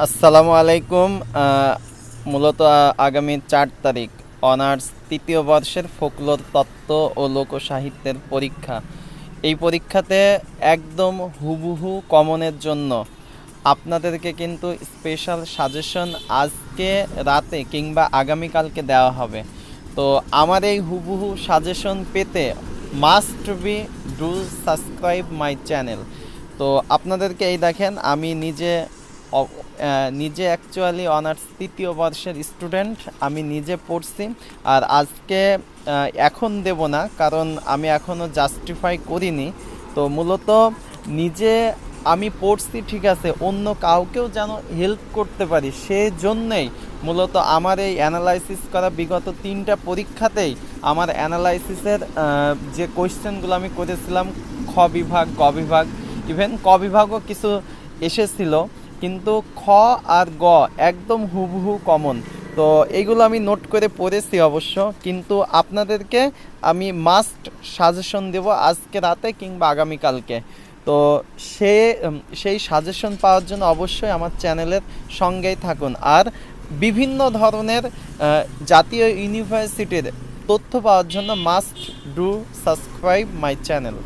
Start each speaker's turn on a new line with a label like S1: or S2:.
S1: আসসালামু আলাইকুম মূলত আগামী চার তারিখ, অনার্স তৃতীয় বর্ষের ফোকলোর তত্ত্ব ও লোকসাহিত্যের পরীক্ষা। এই পরীক্ষাতে একদম হুবহু কমনের জন্য আপনাদেরকে কিন্তু স্পেশাল সাজেশন আজকে রাতে কিংবা আগামীকালকে দেওয়া হবে। তো আমার এই হুবহু সাজেশন পেতে must be do subscribe my channel তো আপনাদেরকে এই দেখেন, আমি নিজে নিজে অ্যাকচুয়ালি অনার্স তৃতীয় বর্ষের স্টুডেন্ট আমি নিজে পড়ছি। আর আজকে এখন দেব না, কারণ আমি এখনও জাস্টিফাই করিনি। তো মূলত নিজে আমি পড়ছি, ঠিক আছে, অন্য কাউকেও যেন হেল্প করতে পারি, সেজন্যই মূলত আমার এই অ্যানালাইসিস করা বিগত তিনটা পরীক্ষাতেই আমার অ্যানালাইসিসের যে কোয়েশ্চেনগুলো আমি করেছিলাম, খ বিভাগ, গ বিভাগ ইভেন ক বিভাগও কিছু এসেছিল। কিন্তু খ আর গ একদম হুবহু কমন তো এইগুলো আমি নোট করে পড়েছি অবশ্য, কিন্তু আপনাদেরকে আমি মাস্ট সাজেশন দেব আজকে রাতে কিংবা আগামীকালকে। তো সে সেই সাজেশন পাওয়ার জন্য অবশ্যই আমার চ্যানেলের সঙ্গেই থাকুন। আর বিভিন্ন ধরনের জাতীয় ইউনিভার্সিটির তথ্য পাওয়ার জন্য must do subscribe my channel